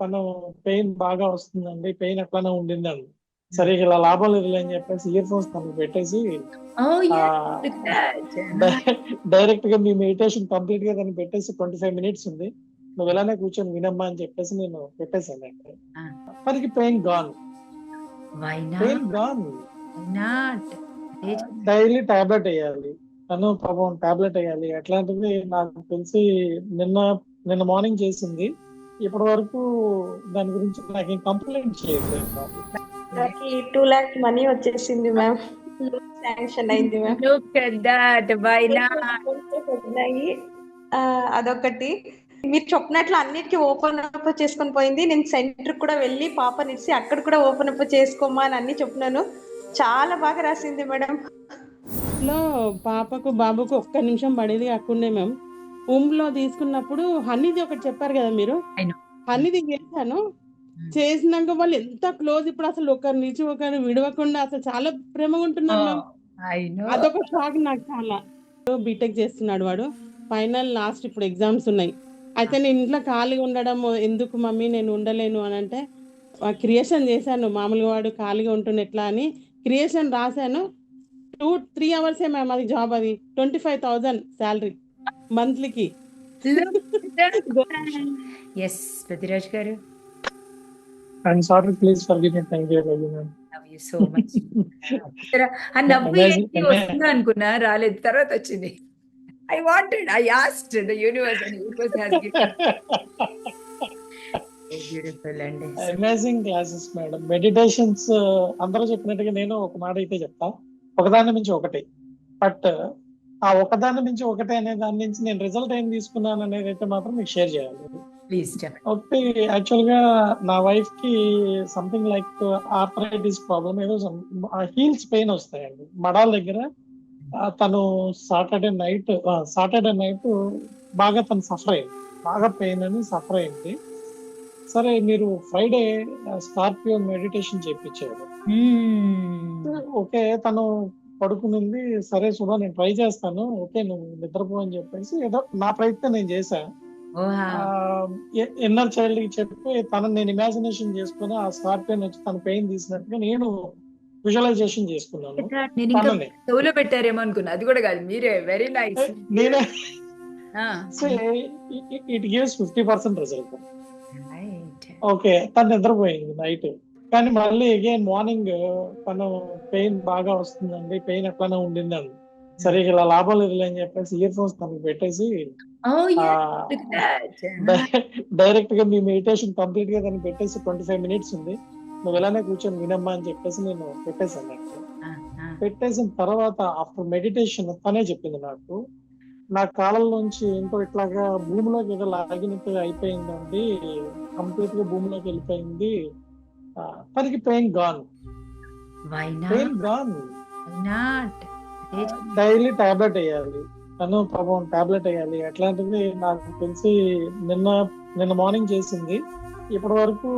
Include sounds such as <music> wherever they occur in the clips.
తను పెయిన్ బాగా వస్తుందండి. పెయిన్ ఎట్లానే ఉండిందండి సరే ఇలా లాభం లేదు అని చెప్పేసి ఇయర్ ఫోన్స్ తనకు పెట్టేసి Oh, <laughs> డైరెక్ట్గా మీ మెడిటేషన్ కంప్లీట్గా దాన్ని పెట్టేసి ట్వంటీ ఫైవ్ మినిట్స్ ఉంది. నువ్వు ఇలానే కూర్చొని వినమ్మా అని చెప్పేసి నేను పెట్టేశాను అంటే Ah. తనకి pain gone. Pain? Gone. Daily tablet వేయాలి. తను పాపం టాబ్లెట్ వేయాలి. అట్లాంటిది నాకు తెలిసి నిన్న నిన్న మార్నింగ్ చేసింది. ఇప్పటి వరకు దాని గురించి నాకు ఏం కంప్లైంట్ చేయలేదు నాకు. టూ ల్యాక్స్ మనీ వచ్చేసింది మ్యామ్ శాంక్షన్ అయింది మ్యామ్ అదొకటి. మీరు చెప్పినట్లు అన్నిటికీ ఓపెన్ అప్ చేసుకొని పోయింది. నేను సెంటర్ కూడా వెళ్ళి పాపని ఇచ్చి అక్కడ కూడా ఓపెన్ అప్ చేసుకోమా అని అన్ని చెప్పినాను. చాలా బాగా రాసింది మేడం. లో పాపకు బాబుకు ఒక్క నిమిషం పడేది కాకుండా మేము ఉమ్లో తీసుకున్నప్పుడు హనీది ఒకటి చెప్పారు కదా మీరు. హనీది చేశాను. చేసినాక వాళ్ళు ఎంత క్లోజ్ ఇప్పుడు అసలు ఒకరి నుంచి ఒకరిని విడవకుండా అసలు చాలా ప్రేమగా ఉంటున్నారు. అదొక షాక్ నాకు చాలా. బీటెక్ చేస్తున్నాడు వాడు. ఫైనల్ లాస్ట్ ఇప్పుడు ఎగ్జామ్స్ ఉన్నాయి. అయితే నేను ఇంట్లో ఖాళీగా ఉండడం ఎందుకు మమ్మీ నేను ఉండలేను అని అంటే క్రియేషన్ చేశాను. మామూలుగా వాడు ఖాళీగా ఉంటుండే ఎట్లా అని క్రియేషన్ రాశాను. టూ త్రీ అవర్సే మ్యామ్ అది జాబ్ అది. Twenty five thousand salary. మంత్లీకి. <laughs> Yes, Pratiraj గారు. I'm sorry please forgive me thank you love you so much ఆ నవ్వు. ఏంటి? వస్తుందా అనుకున్నా? రాలేదు. తర్వాత వచ్చింది. I wanted I asked the universe and universe has beautiful అండి అమేజింగ్ క్లాసెస్ మేడం మెడిటేషన్స్ అందరూ చెప్పినట్టుగా నేను ఒక మాట అయితే చెప్తా. ఒకదాని నుంచి ఒకటి. బట్ ఆ ఒకదాని నుంచి ఒకటే అనే దాని నుంచి నేను రిజల్ట్ ఏం తీసుకున్నాను అనేది అయితే మాత్రం మీకు షేర్ చేయాలి. ప్లీజ్ ఒకటి యాక్చువల్గా నా వైఫ్కి సంథింగ్ లైక్ ఆర్థరైటిస్ ప్రాబ్లం ఏదో హీల్స్ పెయిన్ వస్తాయండి. మడాల దగ్గర తను సాటర్డే నైట్ సాటర్డే నైట్ బాగా తను సఫర్ అయింది. బాగా పెయిన్ అని సఫర్ అయింది. సరే మీరు ఫ్రైడే స్కార్పియో మెడిటేషన్ చేయించారు ఓకే తను పడుకునింది సరే సుధా నేను ట్రై చేస్తాను ఓకే నువ్వు నిద్రపో అని చెప్పేసి ఏదో నా ప్రయత్నం నేను చేశా. ఇన్నర్ చైల్డ్కి చెప్పి తనని నేను ఇమాజినేషన్ చేసుకుని ఆ స్కార్పియన్ వచ్చి తన పెయిన్ తీసినట్టుగా నేను విజువలైజేషన్ చేసుకున్నాను. చెవులో పెట్టారేమో అనుకున్నా. అది కూడా కాదు మీరే. వెరీ నైస్ నేనే. It gives fifty percent result okay తను నిద్రపోయింది నైట్. కానీ మళ్ళీ అగైన్ మార్నింగ్ తను పెయిన్ బాగా వస్తుందండి. పెయిన్ ఎట్లానే ఉండిందండి సరే ఇలా లాభం లేదు అని చెప్పేసి ఇయర్ ఫోన్స్ తనకు పెట్టేసి ఆ, <laughs> డైరెక్ట్గా మీ మెడిటేషన్ కంప్లీట్గా దాన్ని పెట్టేసి ట్వంటీ ఫైవ్ మినిట్స్ ఉంది. నువ్వు ఇలానే కూర్చొని వినమ్మా అని చెప్పేసి నేను పెట్టేశాను నాకు. పెట్టేసిన తర్వాత ఆఫ్టర్ మెడిటేషన్ తనే చెప్పింది నాకు. నా కాలంలోంచి ఏంటో ఇట్లాగా భూమిలోకి ఏదో లాగినట్టు అయిపోయిందండి. కంప్లీట్గా భూమిలోకి వెళ్ళిపోయింది. తనకి pain gone why pain gone daily tablet వేయాలి. తను పాపం టాబ్లెట్ వేయాలి. అట్లాంటిది నాకు తెలిసి నిన్న నిన్న మార్నింగ్ చేసింది. ఇప్పటి వరకు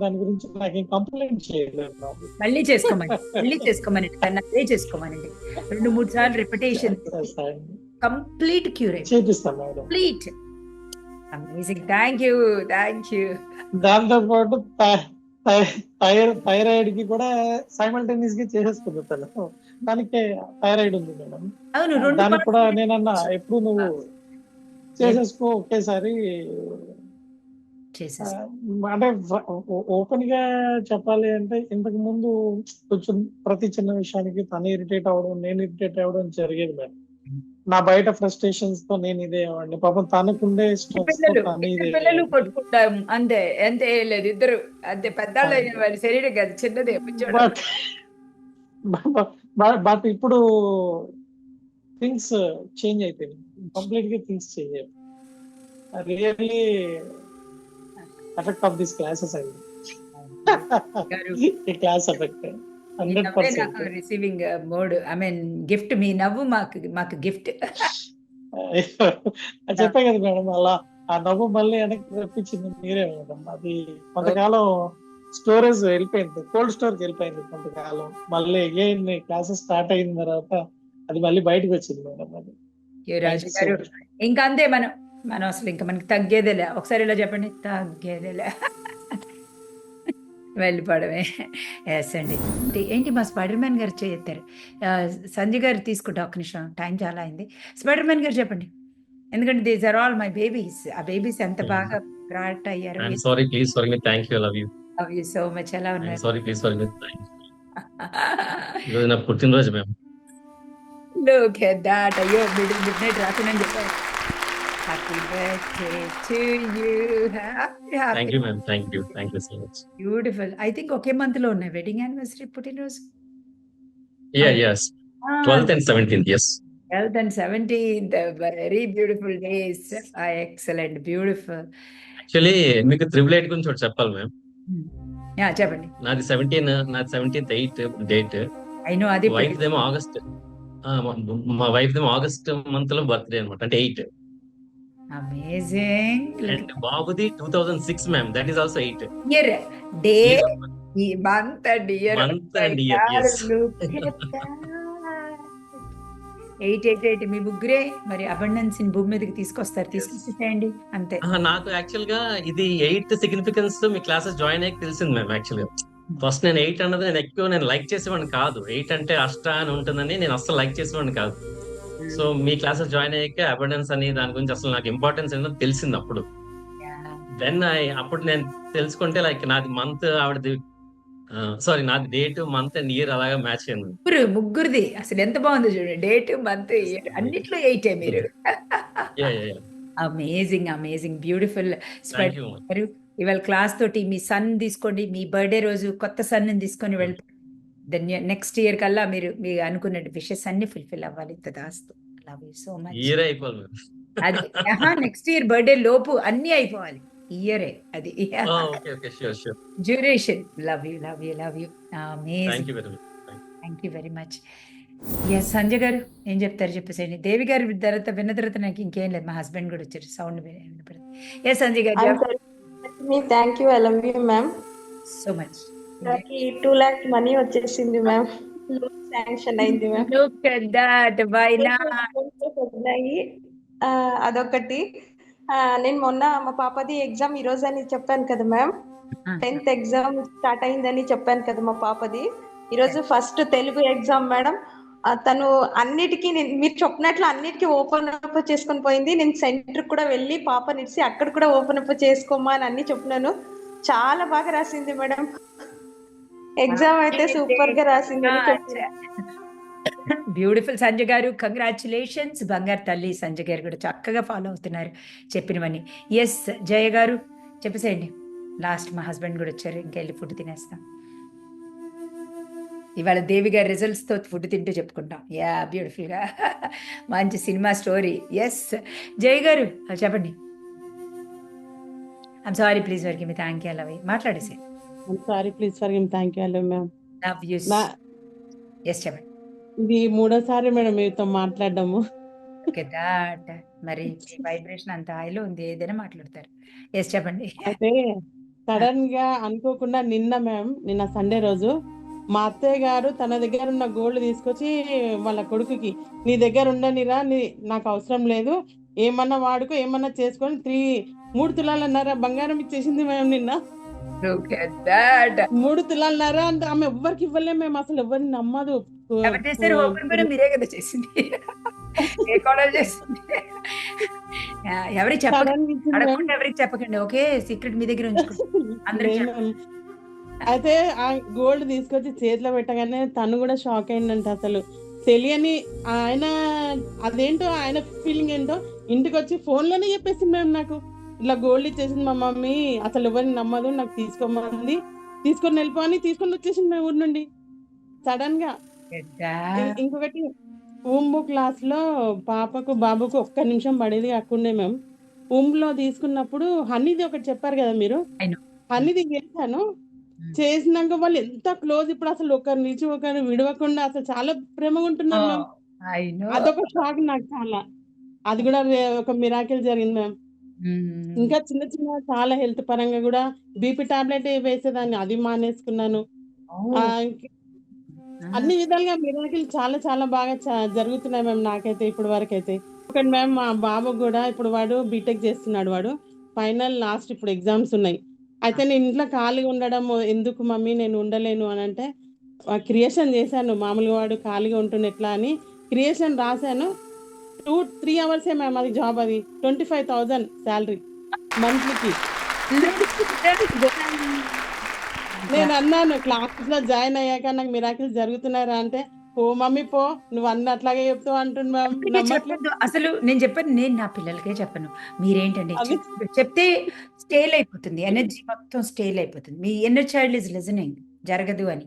దాని గురించి నాకు ఏం కంప్లైంట్ చేయలేదు మళ్ళీ చేసుకోమని మళ్ళీ చేసుకోమనండి. దాన్ని అదే చేసుకోమనండి. రెండు మూడు సార్లు రిపిటేషన్. కంప్లీట్ క్యూరేట్ చేపిస్తాను madam. Complete amazing thank you thank you దాంతో పాటు థైరాయిడ్కి కూడా సైమల్టేనియస్గా చేసేసుకుంది తను. దానికి థైరాయిడ్ ఉంది మేడం. దానికి కూడా నేనన్నా ఎప్పుడు నువ్వు చేసేసుకో ఒకేసారి. అంటే ఓపెన్గా చెప్పాలి అంటే ఇంతకు ముందు కొంచెం ప్రతి చిన్న విషయానికి తను ఇరిటేట్ అవ్వడం నేను ఇరిటేట్ అవ్వడం జరిగేది మేడం. నా బయట ఫ్రస్ట్రేషన్స్తో నేను ఇదే అవ్వండి పాపం తనకుండే పిల్లలు కొట్టుకుంటాం అంతే అంతే లేదు. ఇద్దరు అంతే అయిన వాళ్ళ శరీరం కాదు చిన్నదే. బట్ ఇప్పుడు థింగ్స్ చేంజ్ అయిపోయింది కంప్లీట్గా థింగ్స్ చేంజ్ అయిపోయింది really effect of this classes అండి class effect receiving mode I mean gift మీ నవ్వు మాకు మాకు గిఫ్ట్ చెప్పే కదా మేడం అలా ఆ నవ్వు మళ్ళీ వెనక్కి రప్పించింది మీరే మేడం. అది కొంతకాలం స్టోరేజ్ వెళ్ళిపోయింది కోల్డ్ స్టోర్కి వెళ్ళిపోయింది కొంతకాలం. మళ్ళీ అగైన్ క్లాసెస్ స్టార్ట్ అయిన తర్వాత అది మళ్ళీ బయటకు వచ్చింది మేడం అది. ఇంకా అంతే మనం మనం అసలు ఇంకా మనకి తగ్గేదేలే. ఒకసారి ఇలా చెప్పండి తగ్గేదేలే. వెళ్ళిపోవడమే. ఎస్ అండి. ఏంటి- మా స్పైడర్ మ్యాన్ గారు చేస్తారు? సంజయ్ గారు తీసుకుంటా ఒక నిమిషం. టైం చాలా అయింది. స్పైడర్ మ్యాన్ గారు చెప్పండి. ఎందుకంటే these are all my babies ఆ బేబీస్ ఎంత Hmm. బాగా ప్రాట్ అయ్యారు sorry please for me thank you love you love you so much ఎలా ఉన్నారు? Sorry please for me thank ఈరోజు నా పుట్టినరోజు మేము Look at that. అయ్యో మిడ్ నైట్ రాకుండా చెప్పారు. Happy birthday to you thank you ma'am thank you thank you so much beautiful I think ఒకే మంత్లో ఉన్నాయి వెడ్డింగ్ యానివర్సరీ పుట్టినరోజు yeah yes twelfth and seventeenth yes twelfth and seventeenth very beautiful days excellent beautiful actually మీకు triple eight గురించి ఒకటి చెప్పాలి ma'am చెప్పండి. నాది seventeen నాది సెవెంటీన్త్ ఎయిట్ డేట్ అయినో అది వైఫ్ దేమో ఆగస్ట్ మా వైఫ్ దేమో ఆగస్ట్ మంత్లో బర్త్డే అనమాట అంటే ఎయిట్ అమేజింగ్ అండ్ బాబుది two thousand six ma'am that is also eight year day ఈ month and year month and year eight eight eight మీ ముగ్గురే మరి అబండెన్స్ భూమి మీదకి తీసుకొస్తారు. తీసుకొచ్చేసేయండి. అంతే. నాకు యాక్చువల్గా ఇది ఎయిట్ సిగ్నిఫికెన్స్ మీ క్లాసెస్ జాయిన్ అయ్యి తెలిసింది మ్యామ్ యాక్చువల్గా. ఫస్ట్ నేను ఎయిట్ అన్నది నేను ఎక్కువ నేను లైక్ చేసేవాడిని కాదు. ఎయిట్ అంటే అష్ట అని ఉంటుందని నేను అస్సలు లైక్ చేసేవాడిని కాదు. సో మీ క్లాసెస్ జాయిన్ అయ్యాక అబండెన్స్ అని దాని గురించి అసలు నాకు ఇంపార్టెన్స్ ఏంటో తెలిసింది అప్పుడు దెన్ అప్పుడు నేను తెలుసుకుంటే లైక్ నాది మంత్ ఆవిడది సారీ నాది డేట్ మంత్ అండ్ ఇయర్ అలాగా మ్యాచ్ అయింది. ముగ్గురు ముగ్గురిది. అసలు ఎంత బాగుందో చూడండి. డేట్ మంత్ ఇయర్ అన్నిట్లో ఎయిటే మీరు. అమేజింగ్ అమేజింగ్ బ్యూటిఫుల్ ఇవాళ క్లాస్ తోటి మీ సన్ తీసుకోండి. మీ బర్త్డే రోజు కొత్త సన్ తీసుకొని వెళ్ళి దెన్ నెక్స్ట్ ఇయర్ కల్లా మీరు మీ అనుకున్న విషెస్ అన్ని ఫుల్ఫిల్ అవ్వాలి. తదాస్తు. Love you so much year అయిపోవాలి అది నెక్స్ట్ ఇయర్ బర్త్డే లోపు అన్ని అయిపోవాలి. ఇయరే అది. Okay okay sure sure duration love you love you love you amazing thank you very much thank you very much yes Sanjay గారు ఏం చెప్తారు చెప్పేసేయండి. దేవి గారి తర్వాత విన్న తర్వాత నాకు ఇంకేం లేదు. మా హస్బెండ్ కూడా వచ్చారు. సౌండ్ వినపడుతుంది ఎస్ సంజయ్ గారు thank you I love you ma'am so much నాకు టూ ల్యాక్ మనీ వచ్చేసింది మ్యామ్ శాంక్షన్ అయింది మ్యామ్ లుక్ అట్ దట్ ఉన్నాయి ఆ, అదొకటి. నేను మొన్న మా పాపది ఎగ్జామ్ ఈ రోజు అని చెప్పాను కదా మ్యామ్ టెన్త్ ఎగ్జామ్ స్టార్ట్ అయిందని చెప్పాను కదా మా పాపది. ఈ రోజు ఫస్ట్ తెలుగు ఎగ్జామ్ మేడం తను అన్నిటికీ నేను- మీరు చెప్పినట్లు అన్నిటికీ ఓపెన్ అప్ చేసుకొని పోయింది. నేను సెంటర్ కూడా వెళ్ళి పాపని ఇచ్చి అక్కడ కూడా ఓపెన్ అప్ చేసుకోమా అని అన్ని చెప్పినాను. చాలా బాగా రాసింది మేడం ఎగ్జామ్ అయితే సూపర్గా రాసింది బ్యూటిఫుల్ సంజయ్ గారు కంగ్రాచులేషన్స్ బంగారు తల్లి సంజయ్ గారు కూడా చక్కగా ఫాలో అవుతున్నారు చెప్పినవన్నీ. ఎస్ జయ గారు చెప్పేసేయండి. లాస్ట్ మా హస్బెండ్ కూడా వచ్చారు ఇంకెళ్ళి ఫుడ్ తినేస్తాం. ఇవాళ దేవి గారి రిజల్ట్స్తో ఫుడ్ తింటూ చెప్పుకుంటాం. యా బ్యూటిఫుల్గా. మంచి cinema story yes Jaya garu చెప్పండి. ఐమ్ సారీ ప్లీజ్ వరకు మీ థ్యాంక్ యూ లవ్ మాట్లాడేసి sorry please for him thank you hello ma'am love you yes చెప్పండి ఇది మూడోసారి మేడం మీతో దాట్ మరి వైబ్రేషన్ అంత హైలో ఉంది ఏదైనా మాట్లాడతారు. ఎస్ చెప్పండి అయితే సడన్గా అనుకోకుండా నిన్న మ్యామ్ నిన్న సండే రోజు మా అత్తయ్య గారు తన దగ్గర ఉన్న గోల్డ్ తీసుకొచ్చి వాళ్ళ కొడుకుకి నీ దగ్గర ఉండనిరా నీ నాకు అవసరం లేదు. ఏమన్నా వాడుకో ఏమన్నా చేసుకొని త్రీ మూడు తులాలన్నారా బంగారం ఇచ్చేసింది మేము నిన్న. ఓకే దాట్ మూడు తులాలన్నారా? అంటే ఆమె ఎవ్వరికి ఇవ్వలేము మేము అసలు ఎవరిని నమ్మదు. ఎవరు చేశారు? ఓపెన్ మీరే కదా చేసింది. ఏ కోడలు చేసింది? ఎవరికి చెప్పకండి. అడగకుండా ఎవరికి చెప్పకండి ఓకే? సీక్రెట్ మీ దగ్గర ఉంచుకోండి అందరికి అయితే ఆ గోల్డ్ తీసుకొచ్చి చేతిలో పెట్టగానే తను కూడా షాక్ అయిందంట అసలు. తెలియని ఆయన అదేంటో ఆయన ఫీలింగ్ ఏంటో ఇంటికి వచ్చి ఫోన్లోనే చెప్పేసింది మేము నాకు. ఇట్లా గోల్డ్ ఇచ్చేసింది మా మమ్మీ. అసలు ఎవరిని నమ్మదు నాకు తీసుకోమంది. తీసుకొని వెళ్ళిపోని తీసుకొని వచ్చేసింది మేము ఊరి నుండి. సడన్గా. ఇంకొకటి ఊంబు క్లాస్లో పాపకు బాబుకు ఒక్క నిమిషం పడేది కాకుండా మేము ఊంబులో తీసుకున్నప్పుడు హనీది ఒకటి చెప్పారు కదా మీరు. హనీది చేశాను చేసినాక వాళ్ళు ఎంత క్లోజ్ ఇప్పుడు అసలు ఒకరి నుంచి ఒకరు విడవకుండా అసలు చాలా ప్రేమగా ఉంటున్నారు మ్యామ్. అదొక షాక్ నాకు చాలా. అది కూడా ఒక మిరాకిల్ జరిగింది మ్యామ్. ఇంకా చిన్న చిన్న చాలా హెల్త్ పరంగా కూడా బీపీ టాబ్లెట్ వేసేదాన్ని అది మానేసుకున్నాను. ఆ, ఇంక- అన్ని విధాలుగా మిరాకిల్ చాలా చాలా బాగా చ- జరుగుతున్నాయి మ్యామ్ నాకైతే ఇప్పటి వరకు అయితే ఒకటి మ్యామ్ మా బాబు కూడా ఇప్పుడు వాడు బీటెక్ చేస్తున్నాడు వాడు. ఫైనల్ లాస్ట్ ఇప్పుడు ఎగ్జామ్స్ ఉన్నాయి. అయితే నేను ఇంట్లో ఖాళీగా ఉండడం ఎందుకు మమ్మీ నేను ఉండలేను అని అంటే క్రియేషన్ చేశాను. మామూలుగా వాడు ఖాళీగా ఉంటుండే ఎట్లా అని క్రియేషన్ రాశాను. టూ త్రీ అవర్సే మ్యామ్ అది జాబ్ అది. ట్వంటీ ఫైవ్ థౌజండ్ శాలరీ మంత్లీకి నేను అన్నాను క్లాసెస్లో జాయిన్ అయ్యాక నాకు మిరాకిల్స్ జరుగుతున్నారా అంటే ఓ మమ్మీ పో. నువ్వు అన్న అట్లాగే చెప్తావు చెప్పొద్దు. అసలు నేను చెప్పాను నేను నా పిల్లలకే చెప్పను. మీరేంటండి చెప్తే స్టేల్ అయిపోతుంది. ఎనర్జీ మొత్తం స్టేల్ అయిపోతుంది. మీ ఎన్నర్ చైల్డ్ ఇస్ లిజనింగ్ జరగదు అని.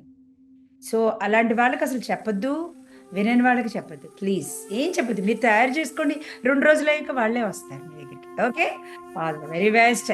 సో అలాంటి వాళ్ళకి అసలు చెప్పొద్దు. వినని వాళ్ళకి చెప్పద్దు. ప్లీజ్ ఏం చెప్పద్దు? మీరు తయారు చేసుకోండి. రెండు రోజులు అయ్యాక వాళ్ళే వస్తారు మీ దగ్గరికి. Okay all the very best